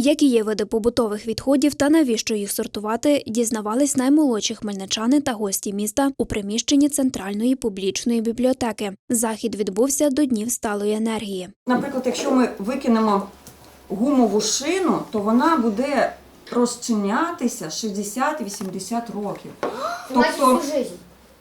Які є види побутових відходів та навіщо їх сортувати, дізнавались наймолодші хмельничани та гості міста у приміщенні центральної публічної бібліотеки. Захід відбувся до Днів сталої енергії. Наприклад, якщо ми викинемо гумову шину, то вона буде розчинятися 60-80 років. Тобто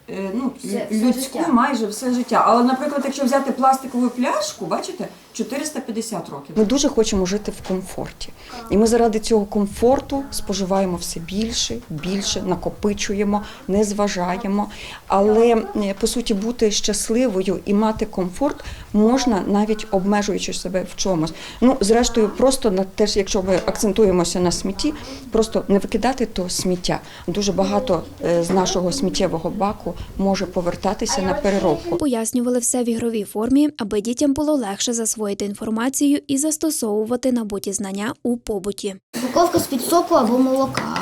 е, ну, людську майже все життя. Але, наприклад, якщо взяти пластикову пляшку, бачите, 450 років. Ми дуже хочемо жити в комфорті. І ми заради цього комфорту споживаємо все більше, більше, накопичуємо, не зважаємо. Але е, по суті бути щасливою і мати комфорт можна навіть обмежуючи себе в чомусь. Ну, зрештою, просто на теж, якщо ми акцентуємося на смітті, просто не викидати то сміття. Дуже багато е, з нашого сміттєвого баку може повертатися на переробку. Пояснювали все в ігровій формі, аби дітям було легше засвоїти інформацію і застосовувати набуті знання у побуті. Упаковка з-під соку або молока.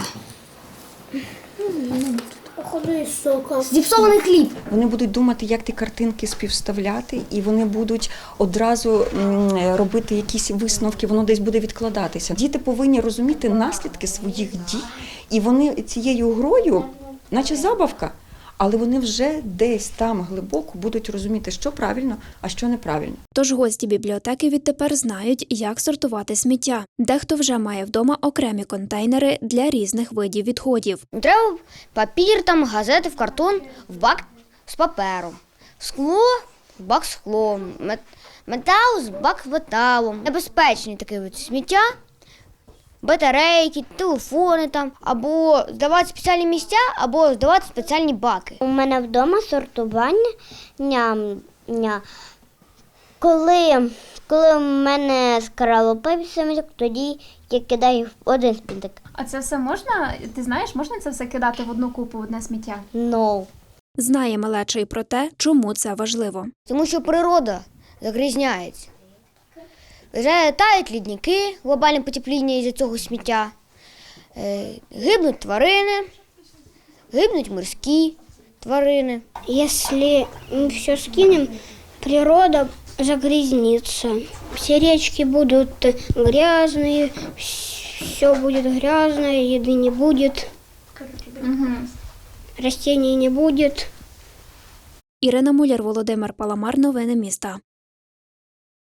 Зіпсований хліб. Вони будуть думати, як ті картинки співставляти, і вони будуть одразу робити якісь висновки, воно десь буде відкладатися. Діти повинні розуміти наслідки своїх дій, і вони цією грою, наче забавка, але вони вже десь там глибоко будуть розуміти, що правильно, а що неправильно. Тож гості бібліотеки відтепер знають, як сортувати сміття. Дехто вже має вдома окремі контейнери для різних видів відходів. Треба папір, там, газети в картон, в бак з папером. Скло в бак з склом. Мет- Метал з бак металом. Небезпечні такі от сміття, батарейки, телефони там, або здавати спеціальні місця, або здавати спеціальні баки. У мене вдома сортування. ня- ня. Коли, коли в мене скралопив семечок, тоді я кидаю в один спіндик. А це все можна? Ти знаєш, можна це все кидати в одну купу, в одне сміття? No. Знає малеча й про те, чому це важливо. Тому що природа загрізняється. Вже тають лідники, глобальне потепління із цього сміття. Е, Гибнуть тварини, гибнуть морські тварини. Если мы все скинем, природа загрязнится. Все речки будут грязные, все будет грязное, еды не будет, растений не будет. Ірина Муляр, Володимир Паламар. Новини міста.